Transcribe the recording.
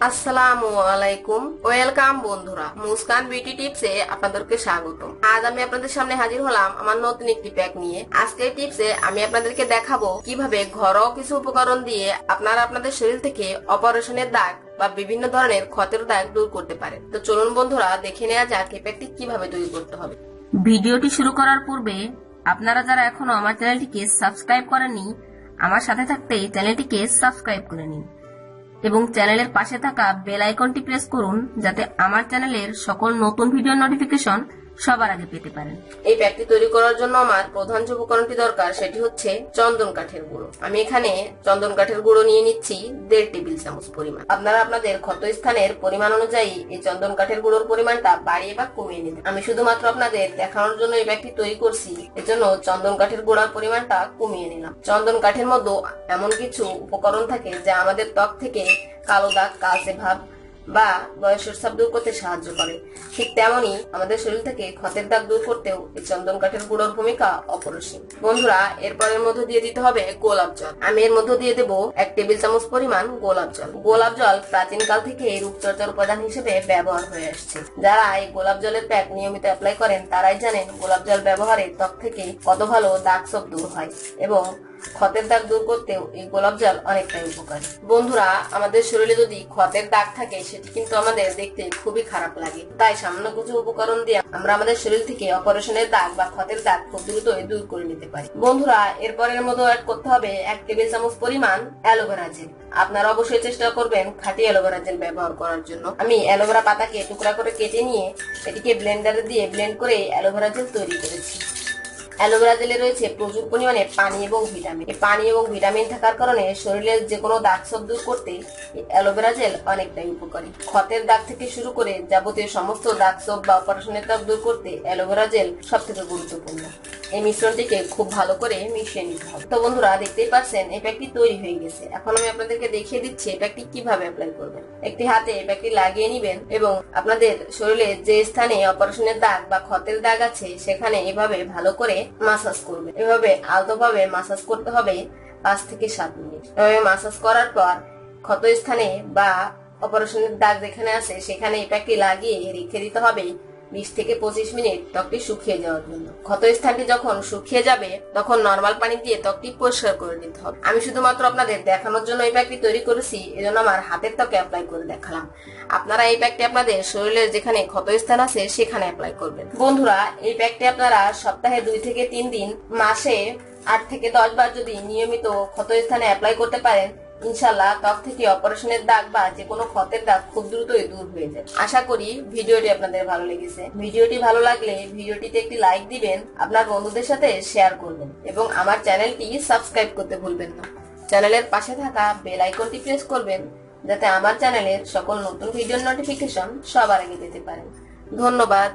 আসসালামু আলাইকুম। ওয়েলকাম বন্ধুরা আপনাদেরকে আজ আমি আপনাদের সামনে হাজির হলাম আমার নতুন একটি প্যাক নিয়ে। আমি আপনাদেরকে দেখাবো কীভাবে ঘরোয়া কিছু উপকরণ দিয়ে আপনারা আপনাদের শরীর থেকে অপারেশনের দাগ বা বিভিন্ন ধরনের ক্ষতের দাগ দূর করতে পারেন। তো চলুন বন্ধুরা, দেখে নেওয়া যাক এই প্যাকটি কীভাবে তৈরি করতে হবে। ভিডিওটি শুরু করার পূর্বে আপনারা যারা এখনও আমার চ্যানেলটিকে সাবস্ক্রাইব করেননি, আমার সাথে থাকতে চ্যানেলটিকে সাবস্ক্রাইব করে নিন। এবং চ্যানেলের পাশে থাকা বেল আইকনটি প্রেস করুন যাতে আমার চ্যানেলের সকল নতুন ভিডিও নোটিফিকেশন সবার আগে পেতে পারেন। এই প্যাকটি তৈরি করার জন্য আমার প্রধান যে উপকরণটি দরকার সেটি হচ্ছে চন্দন কাঠের গুঁড়ো। আমি এখানে চন্দন কাঠের গুঁড়ো নিয়ে নিচ্ছি দেড় টেবিল চামচ পরিমাণ। আপনারা আপনাদের ক্ষত স্থানের পরিমাণ অনুযায়ী এই চন্দন কাঠের গুঁড়োর পরিমাণটা বাড়িয়ে বা কমিয়ে নেবেন আমি শুধুমাত্র আপনাদের দেখানোর জন্য এই প্যাকটি তৈরি করছি, এজন্য চন্দন কাঠের গুঁড়ার পরিমাণটা কমিয়ে নিলাম। চন্দন কাঠের মধ্যে এমন কিছু উপকরণ থাকে যা আমাদের ত্বক থেকে কালো দাগ, কালচে ভাব বা বয়সের সাপ দূর করতে সাহায্য করে। ঠিক তেমনি আমাদের শরীর থেকে ক্ষতের দাগ দূর করতেও এই চন্দন কাঠের গুঁড়োর ভূমিকা অপরিসীম। বন্ধুরা, এরপরের মধ্যে দিয়ে দিতে হবে গোলাপ জল। আমি এর মধ্যে দিয়ে দেবো এক টেবিল চামচ পরিমাণ গোলাপ জল। গোলাপ জল প্রাচীনকাল থেকে এই রূপচর্চার উপাদান হিসেবে ব্যবহার হয়ে আসছে। যারা এই গোলাপ জলের প্যাক নিয়মিত অ্যাপ্লাই করেন, তারাই জানেন গোলাপ জল ব্যবহারে ত্বক থেকে কত ভালো দাগ সব দূর হয় এবং ক্ষতের দাগ দূর করতেও এই গোলাপ জল অনেকটাই উপকারী। বন্ধুরা, আমাদের শরীরে যদি ক্ষতের দাগ থাকে, সেটি কিন্তু আমাদের দেখতে খুবই খারাপ লাগে। তাই সামান্য কিছু উপকরণ দিয়ে আমরা আমাদের শরীর থেকে অপারেশনের দাগ বা ক্ষতের দাগ খুব দ্রুত দূর করে নিতে পারি। বন্ধুরা, এরপরের মতো অ্যাড করতে হবে এক টেবিল চামচ পরিমাণ অ্যালোভেরা জেল। আপনারা অবশ্যই চেষ্টা করবেন খাঁটি অ্যালোভেরা জেল ব্যবহার করার জন্য। আমি অ্যালোভেরা পাতাকে টুকরা করে কেটে নিয়ে এটিকে ব্লেন্ডারে দিয়ে ব্লেন্ড করে অ্যালোভেরা জেল তৈরি করেছি। অ্যালোভেরা জেলে রয়েছে প্রচুর পরিমাণে পানি এবং ভিটামিন। পানি এবং ভিটামিন থাকার কারণে শরীরের যে কোনো দাগ সব দূর করতে অ্যালোভেরা জেল অনেকটাই উপকারী। ক্ষতের দাগ থেকে শুরু করে যাবতীয় সমস্ত দাগ সব বা অপারেশনের দাগ দূর করতে অ্যালোভেরা জেল সব থেকে গুরুত্বপূর্ণ। এই মিশ্রণটিকে খুব ভালো করে মিশিয়ে নিতে হবে। তো বন্ধুরা, দেখতেই পাচ্ছেন, এই প্যাকটি তৈরি হয়ে গেছে। এখন আমি আপনাদেরকে দেখিয়ে দিচ্ছি এই প্যাকটি কীভাবে অ্যাপ্লাই করবেন। একটি হাতে এই প্যাকটি লাগিয়ে নিবেন এবং আপনাদের শরীরে যে স্থানে অপারেশনের দাগ বা ক্ষতের দাগ আছে, সেখানে এভাবে ভালো করে মাসাজ করবে। এভাবে আলতোভাবে মাসাজ করতে হবে পাঁচ থেকে সাত মিনিট। এভাবে মাসাজ করার পর ক্ষত স্থানে বা অপারেশনের দাগ যেখানে আছে, সেখানে এটাকে লাগিয়ে রেখে দিতে হবে। বিশ থেকে পঁচিশ মিনিট ত্বকটি শুকিয়ে যাওয়ার জন্য। ক্ষত স্থানটি যখন শুকিয়ে যাবে, তখন নর্মাল পানি দিয়ে ত্বকটি পরিষ্কার করে নিতে হবে। আমি শুধুমাত্র আপনাদের দেখানোর জন্য এই প্যাকটি তৈরি করেছি, এজন্য আমার হাতের ত্বকে অ্যাপ্লাই করে দেখালাম। আপনারা এই প্যাকটি আপনাদের শরীরের যেখানে ক্ষত স্থান আছে, সেখানে অ্যাপ্লাই করবেন। বন্ধুরা, এই প্যাকটি আপনারা সপ্তাহে দুই থেকে তিন দিন, মাসে আট থেকে দশ বার যদি নিয়মিত ক্ষত স্থানে অ্যাপ্লাই করতে পারেন ইনশাল্লাহ ত্বক থেকে অপারেশনের দাগ বা যে কোনো ক্ষতের দাগ খুব দ্রুতই দূর হয়ে যায়। আশা করি ভিডিওটি আপনাদের ভালো লেগেছে। ভিডিওটি ভালো লাগলে ভিডিওটিতে একটি লাইক দিবেন, আপনার বন্ধুদের সাথে শেয়ার করবেন এবং আমার চ্যানেলটি সাবস্ক্রাইব করতে ভুলবেন না। চ্যানেলের পাশে থাকা বেল আইকনটি প্রেস করবেন, যাতে আমার চ্যানেলের সকল নতুন ভিডিওর নোটিফিকেশন সবার আগে পেতে পারেন। ধন্যবাদ।